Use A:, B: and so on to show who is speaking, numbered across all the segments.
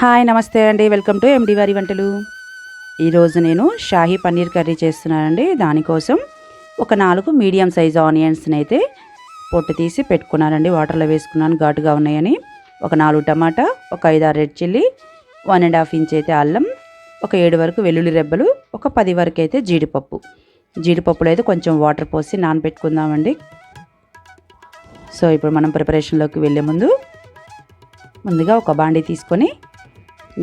A: Hi నమస్తే అండి. Welcome to MD వారి వంటలు. ఈరోజు నేను షాహీ పన్నీర్ కర్రీ చేస్తున్నానండి. దానికోసం ఒక నాలుగు మీడియం సైజ్ ఆనియన్స్ని అయితే పొట్టు తీసి పెట్టుకున్నానండి. వాటర్లో వేసుకున్నాను. ఘాటుగా ఉన్నాయని. ఒక నాలుగు టమాటా ఒక ఐదు ఆరు red chilli one and half inch అయితే అల్లం ఒక ఏడు వరకు వెల్లుల్లి రెబ్బలు ఒక పది వరకు అయితే జీడిపప్పు. జీడిపప్పులో అయితే కొంచెం వాటర్ పోసి నానబెట్టుకుందామండి. సో ఇప్పుడు మనం ప్రిపరేషన్లోకి వెళ్ళే ముందు ముందుగా ఒక బాండీ తీసుకొని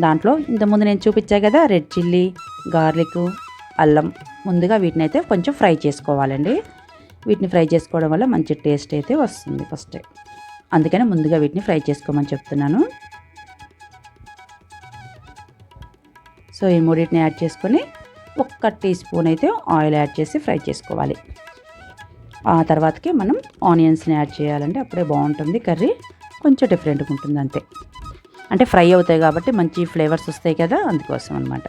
A: దాంట్లో ఇంతకుముందు నేను చూపించా కదా రెడ్ చిల్లీ గార్లిక్ అల్లం. ముందుగా వీటిని అయితే కొంచెం ఫ్రై చేసుకోవాలండి. వీటిని ఫ్రై చేసుకోవడం వల్ల మంచి టేస్ట్ అయితే వస్తుంది ఫస్ట్. అందుకని ముందుగా వీటిని ఫ్రై చేసుకోమని చెప్తున్నాను. సో ఈ మూడింటిని యాడ్ చేసుకొని ఒక్క టీ స్పూన్ అయితే ఆయిల్ యాడ్ చేసి ఫ్రై చేసుకోవాలి. ఆ తర్వాతకి మనం ఆనియన్స్ని యాడ్ చేయాలంటే అప్పుడే బాగుంటుంది కర్రీ. కొంచెం డిఫరెంట్గా ఉంటుంది అంతే అంటే ఫ్రై అవుతాయి కాబట్టి మంచి ఫ్లేవర్స్ వస్తాయి కదా అందుకోసం అనమాట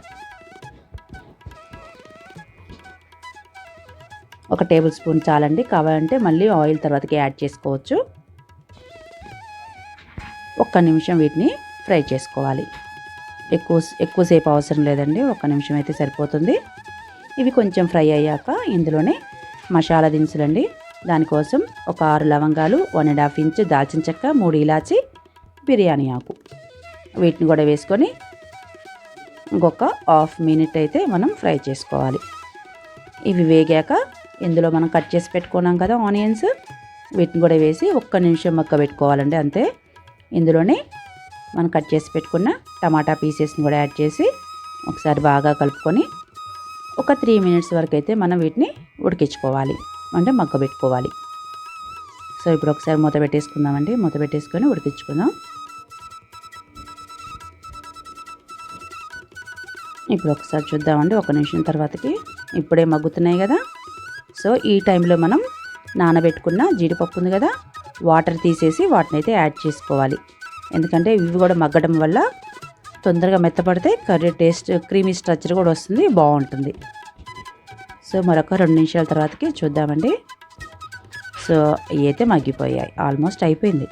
A: ఒక టేబుల్ స్పూన్ చాలండి. కావాలంటే మళ్ళీ ఆయిల్ తర్వాతకి యాడ్ చేసుకోవచ్చు. ఒక్క నిమిషం వీటిని ఫ్రై చేసుకోవాలి. ఎక్కువ ఎక్కువసేపు అవసరం లేదండి. ఒక్క నిమిషం అయితే సరిపోతుంది. ఇవి కొంచెం ఫ్రై అయ్యాక ఇందులోనే మసాలా దినుసులండి. దానికోసం ఒక ఆరు లవంగాలు వన్ అండ్ హాఫ్ ఇంచ్ దాల్చిన చెక్క మూడు ఇలాచి బిర్యానీ ఆకు. వీటిని కూడా వేసుకొని ఇంకొక హాఫ్ మినిట్ అయితే మనం ఫ్రై చేసుకోవాలి. ఇవి వేగాక ఇందులో మనం కట్ చేసి పెట్టుకున్నాం కదా ఆనియన్స్. వీటిని కూడా వేసి ఒక్క నిమిషం మక్క పెట్టుకోవాలండి అంతే. ఇందులోనే మనం కట్ చేసి పెట్టుకున్న టమాటా పీసెస్ని కూడా యాడ్ చేసి ఒకసారి బాగా కలుపుకొని ఒక త్రీ మినిట్స్ వరకు అయితే మనం వీటిని ఉడికించుకోవాలి. అంటే మగ్గ పెట్టుకోవాలి. సో ఇప్పుడు ఒకసారి మూత పెట్టేసుకుందామండి. మూత పెట్టేసుకొని ఉడికించుకుందాం. ఇప్పుడు ఒకసారి చూద్దామండి. ఒక నిమిషం తర్వాతకి ఇప్పుడే మగ్గుతున్నాయి కదా. సో ఈ టైంలో మనం నానబెట్టుకున్న జీడిపప్పు ఉంది కదా వాటర్ తీసేసి వాటిని అయితే యాడ్ చేసుకోవాలి. ఎందుకంటే ఇవి కూడా మగ్గడం వల్ల తొందరగా మెత్తపడితే కర్రీ టేస్ట్ క్రీమీ స్ట్రక్చర్ కూడా వస్తుంది బాగుంటుంది. సో మరొక రెండు నిమిషాల తర్వాతకి చూద్దామండి. సో ఇవి అయితే మగ్గిపోయాయి. ఆల్మోస్ట్ అయిపోయింది.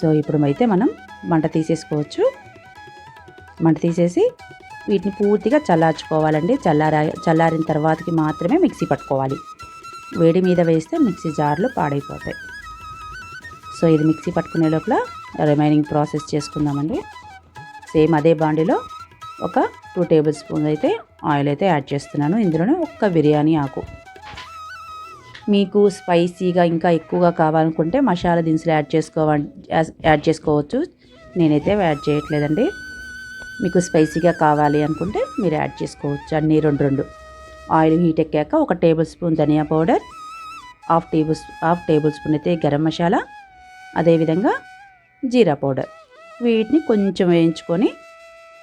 A: సో ఇప్పుడు అయితే మనం మంట తీసేసుకోవచ్చు. మంట తీసేసి వీటిని పూర్తిగా చల్లార్చుకోవాలండి. చల్లారా చల్లారిన తర్వాతకి మాత్రమే మిక్సీ పట్టుకోవాలి. వేడి మీద వేస్తే మిక్సీ జార్లు పాడైపోతాయి. సో ఇది మిక్సీ పట్టుకునే లోపల రిమైనింగ్ ప్రాసెస్ చేసుకుందామండి. సేమ్ అదే బాండిలో ఒక టూ టేబుల్ స్పూన్ అయితే ఆయిల్ అయితే యాడ్ చేస్తున్నాను. ఇందులోనే ఒక్క బిర్యానీ ఆకు. మీకు స్పైసీగా ఇంకా ఎక్కువగా కావాలనుకుంటే మసాలా దినుసులు యాడ్ చేసుకోవ యాడ్ చేసుకోవచ్చు. నేనైతే యాడ్ చేయట్లేదండి. మీకు స్పైసీగా కావాలి అనుకుంటే మీరు యాడ్ చేసుకోవచ్చు. అన్నీ రెండు రెండు. ఆయిల్ హీట్ ఎక్కాక ఒక టేబుల్ స్పూన్ ధనియా powder half table half tablespoon అయితే గరం మసాలా అదేవిధంగా జీరా పౌడర్. వీటిని కొంచెం వేయించుకొని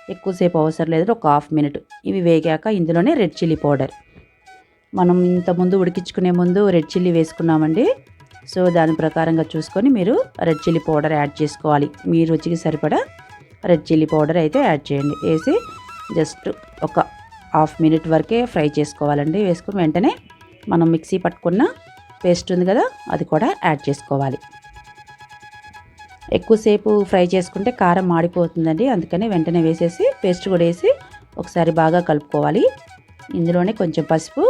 A: ఎక్కువసేపు అవసరం లేదు ఒక హాఫ్ మినిట్. ఇవి వేగాక ఇందులోనే రెడ్ చిల్లీ పౌడర్. మనం ఇంతకుముందు ఉడికించుకునే ముందు రెడ్ చిల్లీ వేసుకున్నామండి. సో దాని ప్రకారంగా చూసుకొని మీరు రెడ్ చిల్లీ పౌడర్ యాడ్ చేసుకోవాలి. మీ రుచికి సరిపడా రెడ్ చిల్లీ పౌడర్ అయితే యాడ్ చేయండి. వేసి జస్ట్ ఒక హాఫ్ మినిట్ వరకే ఫ్రై చేసుకోవాలండి. వేసుకుని వెంటనే మనం మిక్సీ పట్టుకున్న పేస్ట్ ఉంది కదా అది కూడా యాడ్ చేసుకోవాలి. ఎక్కువసేపు ఫ్రై చేసుకుంటే కారం మాడిపోతుందండి. అందుకని వెంటనే వేసేసి పేస్ట్ కూడా వేసి ఒకసారి బాగా కలుపుకోవాలి. ఇందులోనే కొంచెం పసుపు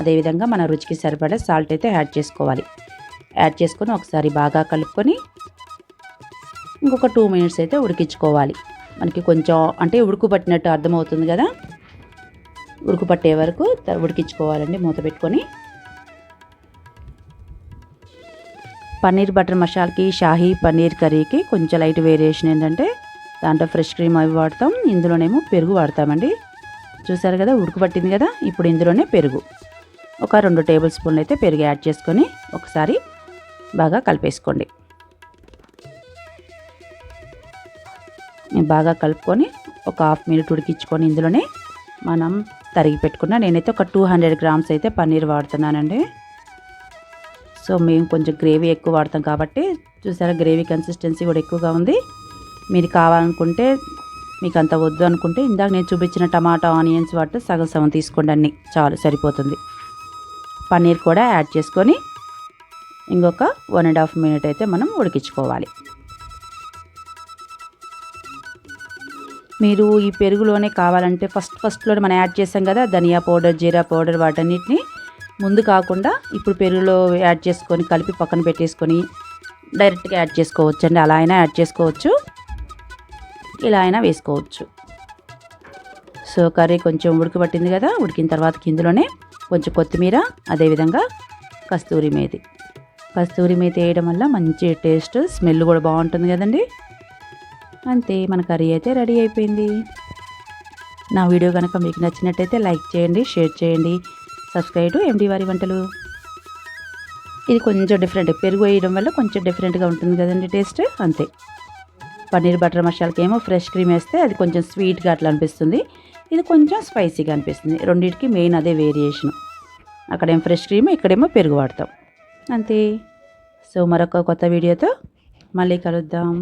A: అదేవిధంగా మన రుచికి సరిపడే సాల్ట్ అయితే యాడ్ చేసుకోవాలి. యాడ్ చేసుకొని ఒకసారి బాగా కలుపుకొని ఇంకొక టూ మినిట్స్ అయితే ఉడికించుకోవాలి. మనకి కొంచెం అంటే ఉడుకు పట్టినట్టు అర్థమవుతుంది కదా? ఉడుకు పట్టే వరకు ఉడికించుకోవాలండి మూత పెట్టుకొని. పన్నీర్ బటర్ మసాలాకి షాహీ పన్నీర్ కర్రీకి కొంచెం లైట్ వేరియేషన్ ఏంటంటే దాంట్లో ఫ్రెష్ క్రీమ్ అవి వాడతాం ఇందులోనేమో పెరుగు వాడతామండి. చూసారు కదా ఉడుకు పట్టింది కదా ఇప్పుడు ఇందులోనే పెరుగు. ఒక రెండు టేబుల్ స్పూన్లు అయితే పెరుగు యాడ్ చేసుకొని ఒకసారి బాగా కలిపేసుకోండి. బాగా కలుపుకొని ఒక హాఫ్ మినిట్ ఉడికించుకొని ఇందులోనే మనం తరిగి పెట్టుకున్న నేనైతే ఒక టూ హండ్రెడ్ గ్రామ్స్ అయితే పన్నీర్ వాడుతున్నానండి. సో మేము కొంచెం గ్రేవీ ఎక్కువ వాడతాం కాబట్టి చూసారా గ్రేవీ కన్సిస్టెన్సీ కూడా ఎక్కువగా ఉంది. మీరు కావాలనుకుంటే మీకు అంత వద్దు అనుకుంటే ఇందాక నేను చూపించిన టమాటా ఆనియన్స్ వాటి సగం సగం తీసుకోండి అన్ని. చాలు సరిపోతుంది. పన్నీర్ కూడా యాడ్ చేసుకొని ఇంకొక వన్ అండ్ హాఫ్ మినిట్ అయితే మనం ఉడికించుకోవాలి. మీరు ఈ పెరుగులోనే కావాలంటే ఫస్ట్ ఫస్ట్లోనే మనం యాడ్ చేసాం కదా ధనియా పౌడర్ జీరా పౌడర్ వాటన్నిటిని. ముందు కాకుండా ఇప్పుడు పెరుగులో యాడ్ చేసుకొని కలిపి పక్కన పెట్టేసుకొని డైరెక్ట్గా యాడ్ చేసుకోవచ్చు అండి అలా అయినా యాడ్ చేసుకోవచ్చు. ఇలా అయినా వేసుకోవచ్చు. సో కర్రీ కొంచెం ఉడకబట్టింది కదా ఉడికిన తర్వాత ఇందులోనే కొంచెం కొత్తిమీర అదేవిధంగా కస్తూరి మేతి. కస్తూరి మేతి వేయడం వల్ల మంచి టేస్ట్ స్మెల్ కూడా బాగుంటుంది కదండి. అంతే మన కర్రీ అయితే రెడీ అయిపోయింది. నా వీడియో కనుక మీకు నచ్చినట్టయితే లైక్ చేయండి షేర్ చేయండి సబ్స్క్రైబ్ ఎండి వారి వంటలు. ఇది కొంచెం డిఫరెంట్ పెరుగు వేయడం వల్ల కొంచెం డిఫరెంట్గా ఉంటుంది కదండి టేస్ట్ అంతే. పన్నీర్ బటర్ మసాలాకి ఏమో ఫ్రెష్ క్రీమ్ వేస్తే అది కొంచెం స్వీట్గా అట్లా అనిపిస్తుంది. ఇది కొంచెం స్పైసీగా అనిపిస్తుంది. రెండింటికి మెయిన్ అదే వేరియేషన్ అక్కడేమో ఫ్రెష్ క్రీమ్ ఇక్కడేమో పెరుగు వాడతాం. అంతే. సో మరొక కొత్త వీడియోతో మళ్ళీ కలుద్దాం.